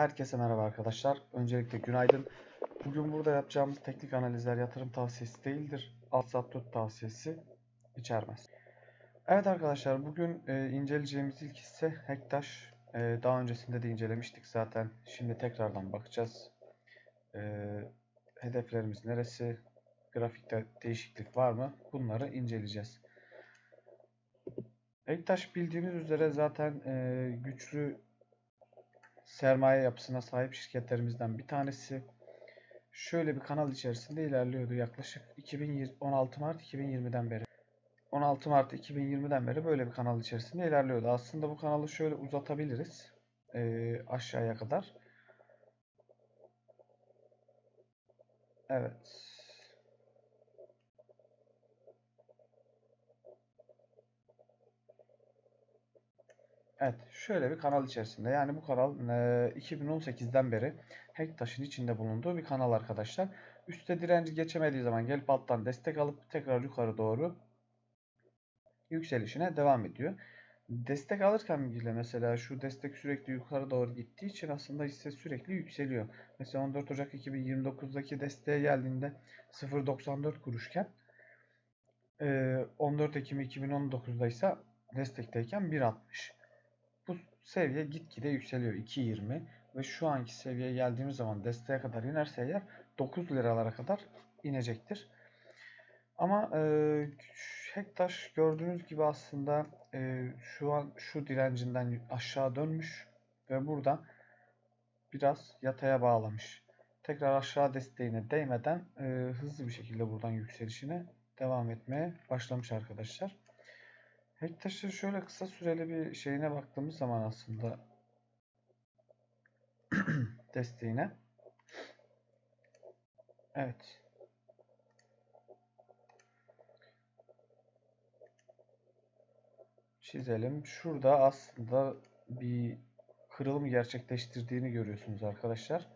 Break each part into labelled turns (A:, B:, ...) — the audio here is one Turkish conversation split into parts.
A: Herkese merhaba arkadaşlar. Öncelikle günaydın. Bugün burada yapacağımız teknik analizler yatırım tavsiyesi değildir. Alt tut tavsiyesi içermez. Evet arkadaşlar bugün e, inceleyeceğimiz ilk hisse Hektaş. E, daha öncesinde de incelemiştik zaten. Şimdi tekrardan bakacağız. E, hedeflerimiz neresi? Grafikte değişiklik var mı? Bunları inceleyeceğiz. Ektaş bildiğimiz üzere zaten e, güçlü sermaye yapısına sahip şirketlerimizden bir tanesi. Şöyle bir kanal içerisinde ilerliyordu yaklaşık 2016 Mart 2020'den beri. 16 Mart 2020'den beri böyle bir kanal içerisinde ilerliyordu. Aslında bu kanalı şöyle uzatabiliriz e, aşağıya kadar. Evet. Evet, şöyle bir kanal içerisinde. Yani bu kanal e, 2018'den beri Hektaş'ın içinde bulunduğu bir kanal arkadaşlar. Üste direnci geçemediği zaman gelip alttan destek alıp tekrar yukarı doğru yükselişine devam ediyor. Destek alırken bile mesela şu destek sürekli yukarı doğru gittiği için aslında hisse sürekli yükseliyor. Mesela 14 Ocak 2029'daki desteğe geldiğinde 0.94 kuruşken 14 Ekim 2019'da ise destekteyken 1.60. Seviye gitgide yükseliyor 2.20 ve şu anki seviyeye geldiğimiz zaman desteğe kadar inerse eğer 9 liralara kadar inecektir. Ama e, Hektaş gördüğünüz gibi aslında e, şu an şu direncinden aşağı dönmüş ve burada biraz yataya bağlamış. Tekrar aşağı desteğine değmeden e, hızlı bir şekilde buradan yükselişine devam etmeye başlamış arkadaşlar. Hektaş'ın şöyle kısa süreli bir şeyine baktığımız zaman aslında desteğine. Evet. Çizelim. Şurada aslında bir kırılım gerçekleştirdiğini görüyorsunuz arkadaşlar.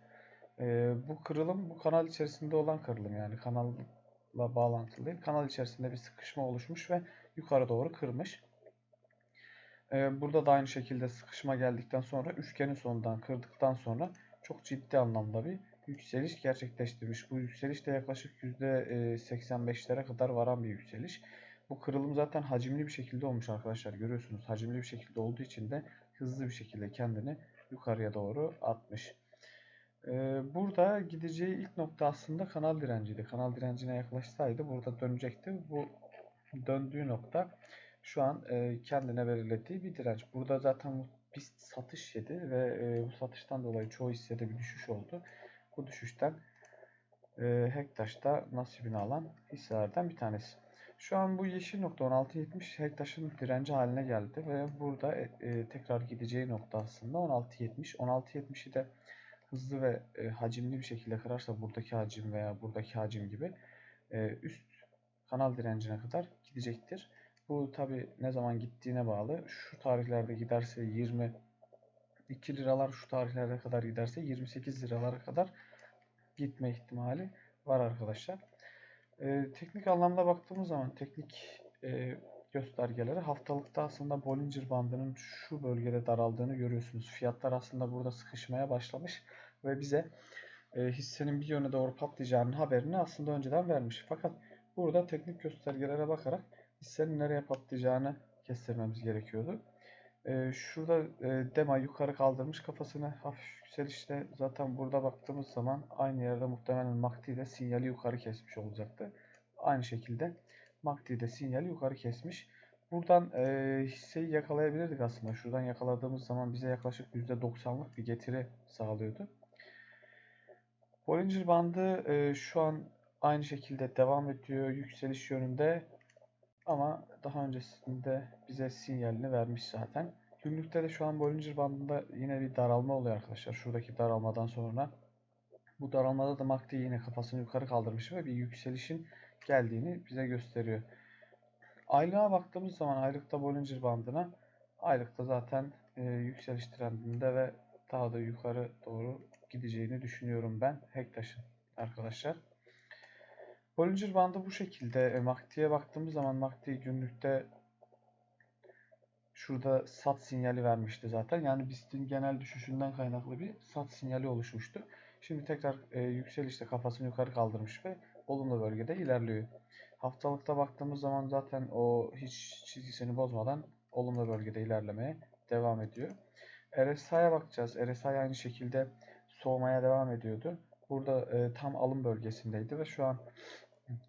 A: Ee, bu kırılım bu kanal içerisinde olan kırılım yani kanalla bağlantılı değil. Kanal içerisinde bir sıkışma oluşmuş ve yukarı doğru kırmış. Ee, burada da aynı şekilde sıkışma geldikten sonra üçgenin sonundan kırdıktan sonra çok ciddi anlamda bir yükseliş gerçekleştirmiş. Bu yükseliş de yaklaşık %85'lere kadar varan bir yükseliş. Bu kırılım zaten hacimli bir şekilde olmuş arkadaşlar. Görüyorsunuz hacimli bir şekilde olduğu için de hızlı bir şekilde kendini yukarıya doğru atmış. Ee, burada gideceği ilk nokta aslında kanal direnciydi. Kanal direncine yaklaşsaydı burada dönecekti. Bu döndüğü nokta şu an e, kendine belirlediği bir direnç. Burada zaten bir satış yedi ve e, bu satıştan dolayı çoğu hissede bir düşüş oldu. Bu düşüşten e, Hektaş'ta nasibini alan hisselerden bir tanesi. Şu an bu yeşil nokta 16.70 Hektaş'ın direnci haline geldi ve burada tekrar gideceği nokta aslında 16.70. 16.70'i de hızlı ve e, hacimli bir şekilde kırarsa buradaki hacim veya buradaki hacim gibi e, üst kanal direncine kadar gidecektir. Bu tabi ne zaman gittiğine bağlı. Şu tarihlerde giderse 22 liralar şu tarihlerde kadar giderse 28 liralara kadar gitme ihtimali var arkadaşlar. Ee, teknik anlamda baktığımız zaman teknik e, göstergeleri haftalıkta aslında Bollinger bandının şu bölgede daraldığını görüyorsunuz. Fiyatlar aslında burada sıkışmaya başlamış ve bize e, hissenin bir yöne doğru patlayacağının haberini aslında önceden vermiş. Fakat burada teknik göstergelere bakarak hissenin nereye patlayacağını kestirmemiz gerekiyordu. Ee, şurada e, DEMA yukarı kaldırmış kafasını hafif yükselişte zaten burada baktığımız zaman aynı yerde muhtemelen MACD de sinyali yukarı kesmiş olacaktı. Aynı şekilde MACD de sinyali yukarı kesmiş. Buradan e, hisseyi yakalayabilirdik aslında. Şuradan yakaladığımız zaman bize yaklaşık %90'lık bir getiri sağlıyordu. Bollinger bandı e, şu an aynı şekilde devam ediyor yükseliş yönünde. Ama daha öncesinde bize sinyalini vermiş zaten. Günlükte de şu an Bollinger bandında yine bir daralma oluyor arkadaşlar. Şuradaki daralmadan sonra. Bu daralmada da MACD yine kafasını yukarı kaldırmış ve bir yükselişin geldiğini bize gösteriyor. Aylığa baktığımız zaman aylıkta Bollinger bandına aylıkta zaten e, yükseliş trendinde ve daha da yukarı doğru gideceğini düşünüyorum ben Hektaş'ın arkadaşlar. Bollinger bandı bu şekilde. E, MACD'ye baktığımız zaman MACD günlükte şurada sat sinyali vermişti zaten. Yani BIST'in genel düşüşünden kaynaklı bir sat sinyali oluşmuştu. Şimdi tekrar e, yükselişte kafasını yukarı kaldırmış ve olumlu bölgede ilerliyor. Haftalıkta baktığımız zaman zaten o hiç çizgisini bozmadan olumlu bölgede ilerlemeye devam ediyor. RSI'ye bakacağız. RSI aynı şekilde soğumaya devam ediyordu. Burada e, tam alım bölgesindeydi ve şu an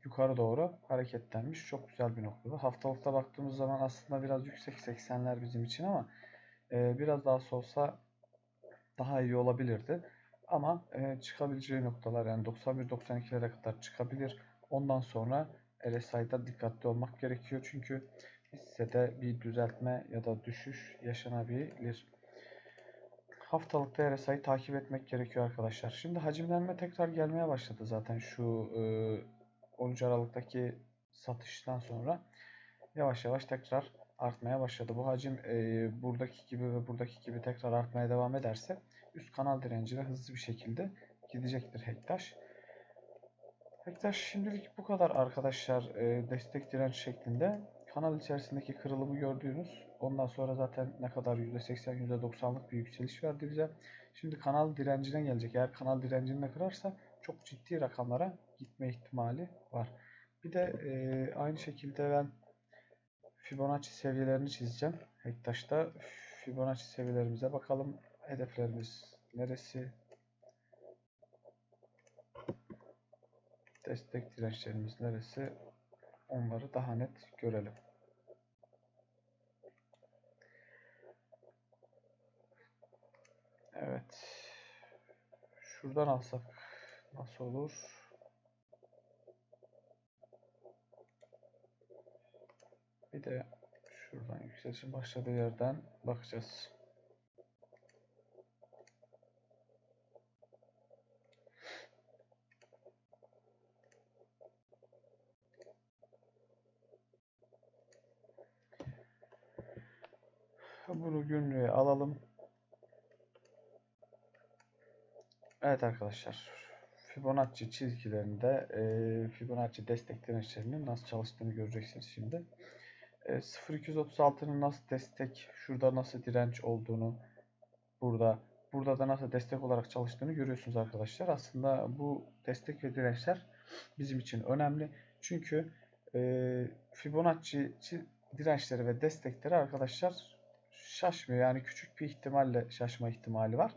A: yukarı doğru hareketlenmiş. Çok güzel bir noktada. Haftalıkta baktığımız zaman aslında biraz yüksek 80'ler bizim için ama e, biraz daha solsa daha iyi olabilirdi. Ama e, çıkabileceği noktalar yani 91-92'lere kadar çıkabilir. Ondan sonra RSI'da dikkatli olmak gerekiyor. Çünkü hissede bir düzeltme ya da düşüş yaşanabilir. Haftalıkta RSI'yi takip etmek gerekiyor arkadaşlar. Şimdi hacimlenme tekrar gelmeye başladı zaten şu e, 13 Aralık'taki satıştan sonra yavaş yavaş tekrar artmaya başladı. Bu hacim e, buradaki gibi ve buradaki gibi tekrar artmaya devam ederse üst kanal direncine hızlı bir şekilde gidecektir Hektaş. Hektaş şimdilik bu kadar arkadaşlar e, destek direnç şeklinde. Kanal içerisindeki kırılımı gördüğünüz. Ondan sonra zaten ne kadar %80 %90'lık bir yükseliş verdi bize. Şimdi kanal direncine gelecek. Eğer kanal direncini de kırarsa çok ciddi rakamlara gitme ihtimali var. Bir de e, aynı şekilde ben Fibonacci seviyelerini çizeceğim. Hektaş'ta Fibonacci seviyelerimize bakalım. Hedeflerimiz neresi? Destek dirençlerimiz neresi? Onları daha net görelim. Evet. Şuradan alsak nasıl olur? Bir de şuradan yükselişin başladığı yerden bakacağız. Bunu günlüğe alalım. Evet arkadaşlar. Fibonacci çizgilerinde e, Fibonacci destek dirençlerinin nasıl çalıştığını göreceksiniz şimdi. E, 0236'nın nasıl destek, şurada nasıl direnç olduğunu, burada burada da nasıl destek olarak çalıştığını görüyorsunuz arkadaşlar. Aslında bu destek ve dirençler bizim için önemli. Çünkü e, Fibonacci dirençleri ve destekleri arkadaşlar şaşmıyor. Yani küçük bir ihtimalle şaşma ihtimali var.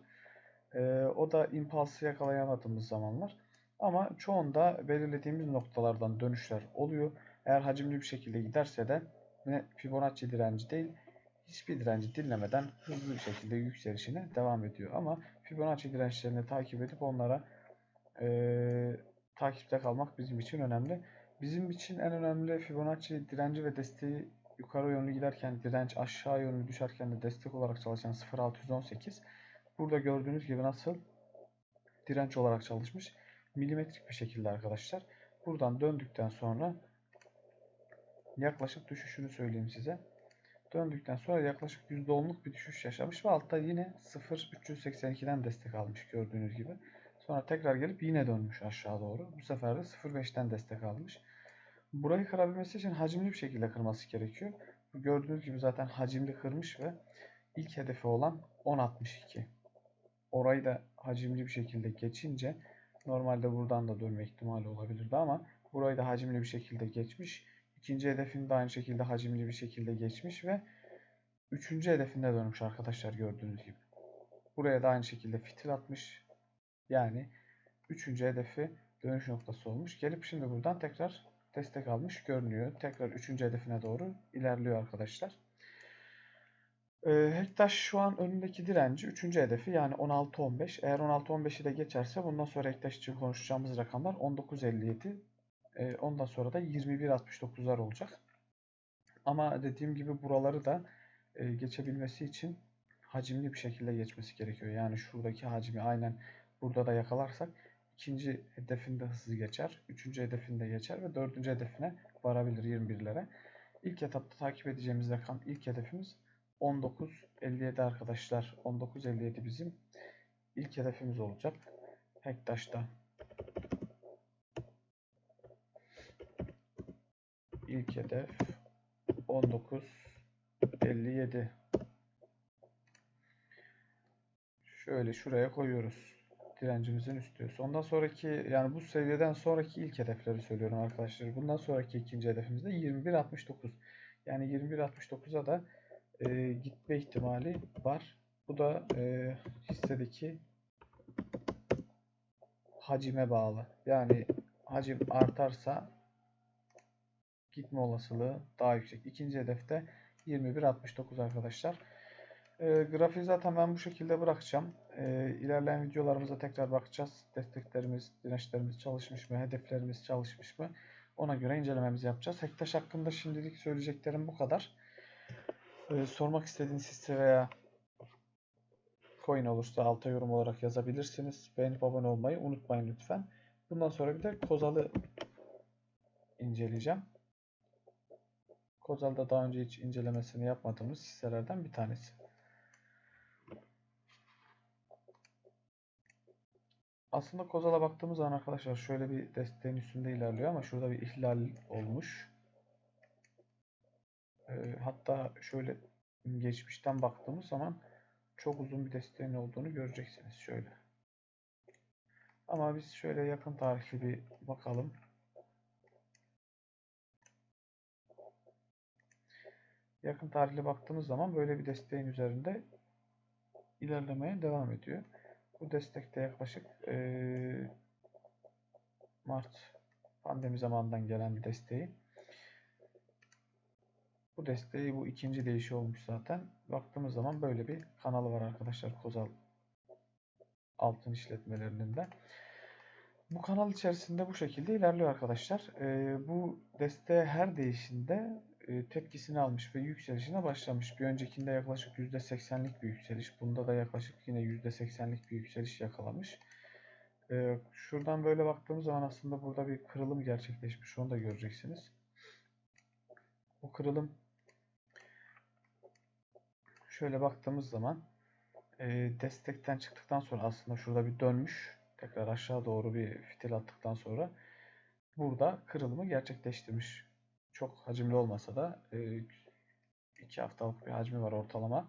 A: E, o da impulsu yakalayamadığımız zamanlar. Ama çoğunda belirlediğimiz noktalardan dönüşler oluyor. Eğer hacimli bir şekilde giderse de ne Fibonacci direnci değil hiçbir direnci dinlemeden hızlı bir şekilde yükselişine devam ediyor. Ama Fibonacci dirençlerini takip edip onlara e, takipte kalmak bizim için önemli. Bizim için en önemli Fibonacci direnci ve desteği yukarı yönlü giderken direnç aşağı yönlü düşerken de destek olarak çalışan 0618 burada gördüğünüz gibi nasıl direnç olarak çalışmış milimetrik bir şekilde arkadaşlar. Buradan döndükten sonra yaklaşık düşüşünü söyleyeyim size. Döndükten sonra yaklaşık %10'luk bir düşüş yaşamış ve altta yine 0.382'den destek almış gördüğünüz gibi. Sonra tekrar gelip yine dönmüş aşağı doğru. Bu sefer de 0.5'ten destek almış. Burayı kırabilmesi için hacimli bir şekilde kırması gerekiyor. Gördüğünüz gibi zaten hacimli kırmış ve ilk hedefi olan 10.62. Orayı da hacimli bir şekilde geçince normalde buradan da dönme ihtimali olabilirdi ama burayı da hacimli bir şekilde geçmiş. İkinci hedefini de aynı şekilde hacimli bir şekilde geçmiş ve üçüncü hedefinde dönmüş arkadaşlar gördüğünüz gibi. Buraya da aynı şekilde fitil atmış. Yani üçüncü hedefi dönüş noktası olmuş. Gelip şimdi buradan tekrar destek almış görünüyor. Tekrar üçüncü hedefine doğru ilerliyor arkadaşlar. Ee, Hektaş şu an önündeki direnci üçüncü hedefi yani 16-15. Eğer 16-15'i de geçerse bundan sonra Hektaş için konuşacağımız rakamlar 19.57 e, ondan sonra da 21.69'lar olacak. Ama dediğim gibi buraları da e, geçebilmesi için hacimli bir şekilde geçmesi gerekiyor. Yani şuradaki hacmi aynen burada da yakalarsak ikinci hedefinde hızlı geçer, üçüncü hedefinde geçer ve dördüncü hedefine varabilir 21'lere. İlk etapta takip edeceğimiz rakam ilk hedefimiz 19.57 arkadaşlar. 19.57 bizim ilk hedefimiz olacak. Hektaş'ta ilk hedef 19.57 57. Şöyle şuraya koyuyoruz. Direncimizin üstü. Ondan sonraki yani bu seviyeden sonraki ilk hedefleri söylüyorum arkadaşlar. Bundan sonraki ikinci hedefimiz de 21.69. Yani 21.69'a da e, gitme ihtimali var. Bu da e, hissedeki hacime bağlı. Yani hacim artarsa gitme olasılığı daha yüksek. İkinci hedefte 21.69 arkadaşlar. E, grafiği zaten ben bu şekilde bırakacağım. E, ilerleyen videolarımıza tekrar bakacağız. Desteklerimiz, dirençlerimiz çalışmış mı? Hedeflerimiz çalışmış mı? Ona göre incelememizi yapacağız. Hektaş hakkında şimdilik söyleyeceklerim bu kadar. E, sormak istediğiniz hisse veya coin olursa alta yorum olarak yazabilirsiniz. Beğenip abone olmayı unutmayın lütfen. Bundan sonra bir de Kozal'ı inceleyeceğim. Kozal'da daha önce hiç incelemesini yapmadığımız hisselerden bir tanesi. Aslında Kozal'a baktığımız zaman arkadaşlar şöyle bir desteğin üstünde ilerliyor ama şurada bir ihlal olmuş. Hatta şöyle geçmişten baktığımız zaman çok uzun bir desteğin olduğunu göreceksiniz şöyle. Ama biz şöyle yakın tarihli bir bakalım. Yakın tarihli baktığımız zaman böyle bir desteğin üzerinde ilerlemeye devam ediyor. Bu destekte yaklaşık e, Mart pandemi zamanından gelen bir desteği. Bu desteği bu ikinci değişi olmuş zaten. Baktığımız zaman böyle bir kanalı var arkadaşlar Kozal altın işletmelerinin de. Bu kanal içerisinde bu şekilde ilerliyor arkadaşlar. E, bu desteğe her değişinde e, tepkisini almış ve yükselişine başlamış. Bir öncekinde yaklaşık %80'lik bir yükseliş. Bunda da yaklaşık yine %80'lik bir yükseliş yakalamış. E, şuradan böyle baktığımız zaman aslında burada bir kırılım gerçekleşmiş. Onu da göreceksiniz. Bu kırılım şöyle baktığımız zaman e, destekten çıktıktan sonra aslında şurada bir dönmüş. Tekrar aşağı doğru bir fitil attıktan sonra burada kırılımı gerçekleştirmiş çok hacimli olmasa da 2 e, haftalık bir hacmi var ortalama.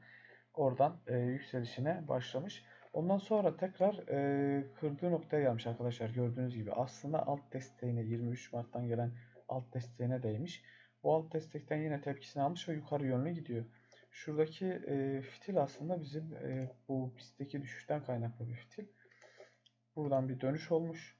A: Oradan e, yükselişine başlamış. Ondan sonra tekrar e, kırdığı noktaya gelmiş arkadaşlar. Gördüğünüz gibi aslında alt desteğine 23 Mart'tan gelen alt desteğine değmiş. Bu alt destekten yine tepkisini almış ve yukarı yönlü gidiyor. Şuradaki e, fitil aslında bizim e, bu pistteki düşüşten kaynaklı bir fitil. Buradan bir dönüş olmuş.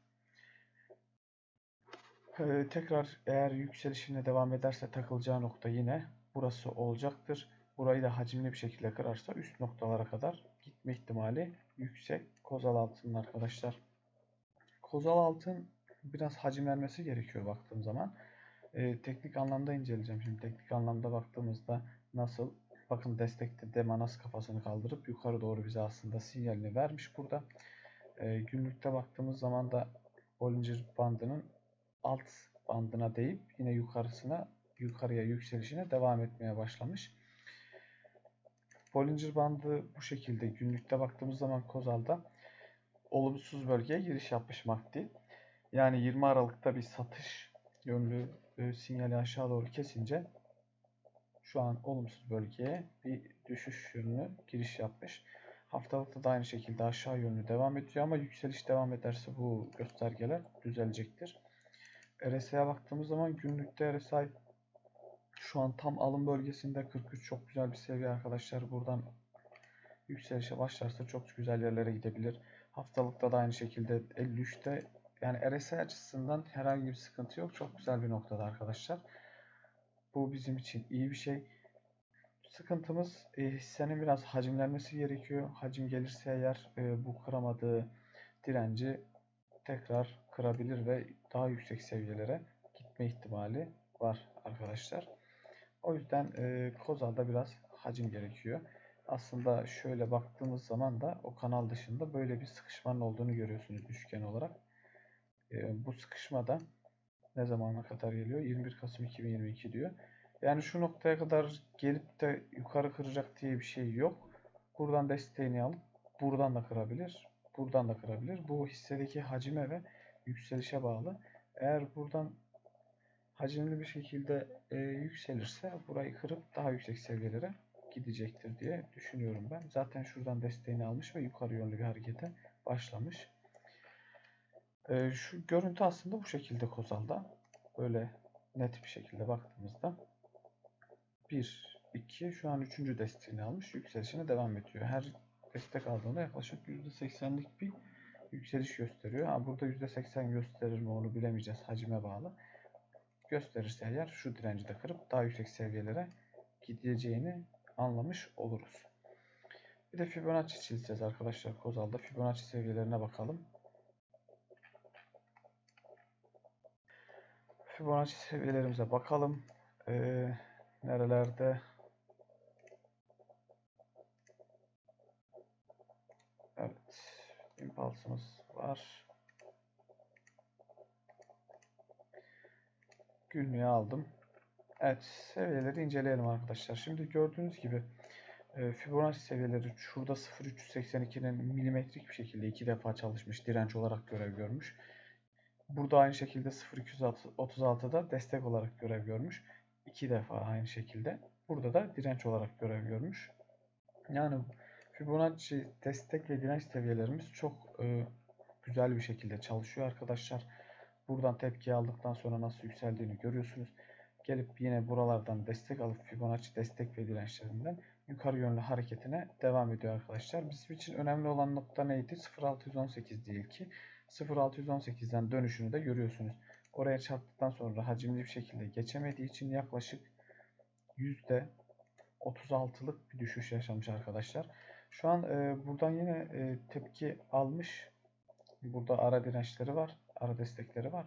A: Ee, tekrar eğer yükselişine devam ederse takılacağı nokta yine burası olacaktır. Burayı da hacimli bir şekilde kırarsa üst noktalara kadar gitme ihtimali yüksek. Kozal altının arkadaşlar. Kozal altın biraz hacimlenmesi gerekiyor baktığım zaman. Ee, teknik anlamda inceleyeceğim. Şimdi teknik anlamda baktığımızda nasıl? Bakın destekte Demanas kafasını kaldırıp yukarı doğru bize aslında sinyalini vermiş burada. Ee, günlükte baktığımız zaman da Bollinger bandının alt bandına değip yine yukarısına yukarıya yükselişine devam etmeye başlamış. Bollinger bandı bu şekilde günlükte baktığımız zaman Kozal'da olumsuz bölgeye giriş yapmış MACD. Yani 20 Aralık'ta bir satış yönlü e, sinyali aşağı doğru kesince şu an olumsuz bölgeye bir düşüş yönlü giriş yapmış. Haftalıkta da aynı şekilde aşağı yönlü devam ediyor ama yükseliş devam ederse bu göstergeler düzelecektir. RSI'ye baktığımız zaman günlükte RSI şu an tam alım bölgesinde 43 çok güzel bir seviye arkadaşlar. Buradan yükselişe başlarsa çok güzel yerlere gidebilir. Haftalıkta da aynı şekilde 53'te yani RSI açısından herhangi bir sıkıntı yok. Çok güzel bir noktada arkadaşlar. Bu bizim için iyi bir şey. Sıkıntımız e, hissenin biraz hacimlenmesi gerekiyor. Hacim gelirse eğer e, bu kıramadığı direnci tekrar kırabilir ve daha yüksek seviyelere gitme ihtimali var arkadaşlar. O yüzden e, Kozal'da biraz hacim gerekiyor. Aslında şöyle baktığımız zaman da o kanal dışında böyle bir sıkışmanın olduğunu görüyorsunuz üçgen olarak. E, bu sıkışma da ne zamana kadar geliyor? 21 Kasım 2022 diyor. Yani şu noktaya kadar gelip de yukarı kıracak diye bir şey yok. Buradan desteğini alıp buradan da kırabilir. Buradan da kırabilir. Bu hissedeki hacime ve yükselişe bağlı. Eğer buradan hacimli bir şekilde e, yükselirse burayı kırıp daha yüksek seviyelere gidecektir diye düşünüyorum ben. Zaten şuradan desteğini almış ve yukarı yönlü bir harekete başlamış. Ee, şu görüntü aslında bu şekilde Kozal'da. Böyle net bir şekilde baktığımızda 1, 2 şu an 3. desteğini almış. Yükselişine devam ediyor. Her destek aldığında yaklaşık %80'lik bir yükseliş gösteriyor. Ha, burada %80 gösterir mi onu bilemeyeceğiz. Hacime bağlı. Gösterirse eğer şu direnci de kırıp daha yüksek seviyelere gideceğini anlamış oluruz. Bir de Fibonacci çizeceğiz arkadaşlar Kozal'da. Fibonacci seviyelerine bakalım. Fibonacci seviyelerimize bakalım. Ee, nerelerde? Evet. Impuls'ımız var. Günlüğe aldım. Evet. Seviyeleri inceleyelim arkadaşlar. Şimdi gördüğünüz gibi e, Fibonacci seviyeleri şurada 0.382'nin milimetrik bir şekilde iki defa çalışmış. Direnç olarak görev görmüş. Burada aynı şekilde 0.236'da destek olarak görev görmüş. iki defa aynı şekilde. Burada da direnç olarak görev görmüş. Yani Fibonacci destek ve direnç seviyelerimiz çok e, güzel bir şekilde çalışıyor arkadaşlar. Buradan tepki aldıktan sonra nasıl yükseldiğini görüyorsunuz. Gelip yine buralardan destek alıp Fibonacci destek ve dirençlerinden yukarı yönlü hareketine devam ediyor arkadaşlar. Bizim için önemli olan nokta neydi? 0.618 değil ki. 0.618'den dönüşünü de görüyorsunuz. Oraya çarptıktan sonra hacimli bir şekilde geçemediği için yaklaşık %36'lık bir düşüş yaşamış arkadaşlar. Şu an e, buradan yine e, tepki almış. Burada ara dirençleri var. Ara destekleri var.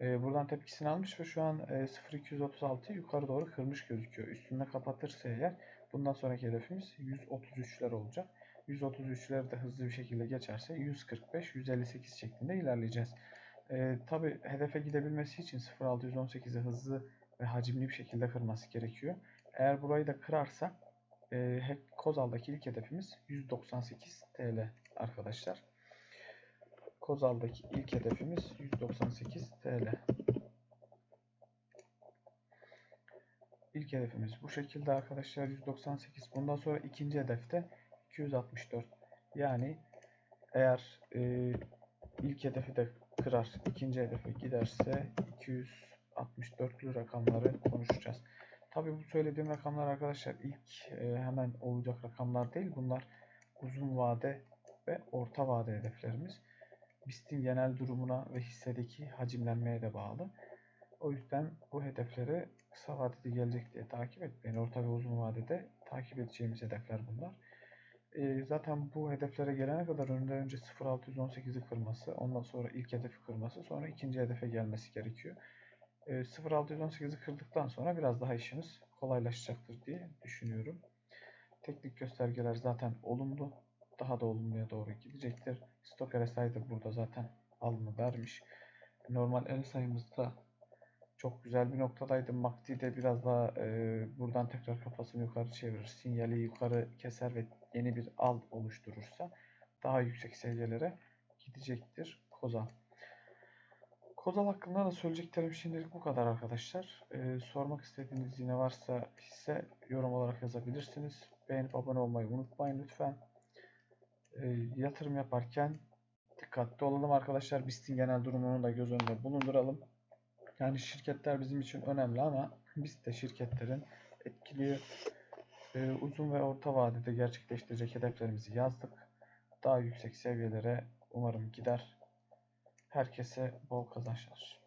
A: E, buradan tepkisini almış ve şu an e, 0.236'yı yukarı doğru kırmış gözüküyor. Üstünde kapatırsa eğer bundan sonraki hedefimiz 133'ler olacak. 133'leri de hızlı bir şekilde geçerse 145, 158 şeklinde ilerleyeceğiz. E, Tabi hedefe gidebilmesi için 0.618'i hızlı ve hacimli bir şekilde kırması gerekiyor. Eğer burayı da kırarsa e, Kozal'daki ilk hedefimiz 198 TL arkadaşlar. Kozal'daki ilk hedefimiz 198 TL. İlk hedefimiz bu şekilde arkadaşlar 198. Bundan sonra ikinci hedefte 264. Yani eğer e, ilk hedefi de kırar, ikinci hedefe giderse 264'lü rakamları konuşacağız. Tabii bu söylediğim rakamlar arkadaşlar ilk e, hemen olacak rakamlar değil. Bunlar uzun vade ve orta vade hedeflerimiz. BIST'in genel durumuna ve hissedeki hacimlenmeye de bağlı. O yüzden bu hedefleri kısa vadede gelecek diye takip etmeyin. Orta ve uzun vadede takip edeceğimiz hedefler bunlar. E, zaten bu hedeflere gelene kadar önde önce 0.618'i kırması, ondan sonra ilk hedefi kırması, sonra ikinci hedefe gelmesi gerekiyor. E, 0.618'i kırdıktan sonra biraz daha işimiz kolaylaşacaktır diye düşünüyorum. Teknik göstergeler zaten olumlu. Daha da olumluya doğru gidecektir. Stop RSI de burada zaten alımı vermiş. Normal RSI'mızda çok güzel bir noktadaydı. MACD de biraz daha e, buradan tekrar kafasını yukarı çevirir. Sinyali yukarı keser ve yeni bir al oluşturursa daha yüksek seviyelere gidecektir Kozal. Kozal hakkında da söyleyeceklerim şimdilik bu kadar arkadaşlar. Ee, sormak istediğiniz yine varsa ise yorum olarak yazabilirsiniz. Beğenip abone olmayı unutmayın lütfen. Ee, yatırım yaparken dikkatli olalım arkadaşlar. BIST'in genel durumunu da göz önünde bulunduralım. Yani şirketler bizim için önemli ama biz de şirketlerin etkili e, uzun ve orta vadede gerçekleştirecek hedeflerimizi yazdık. Daha yüksek seviyelere umarım gider. Herkese bol kazançlar.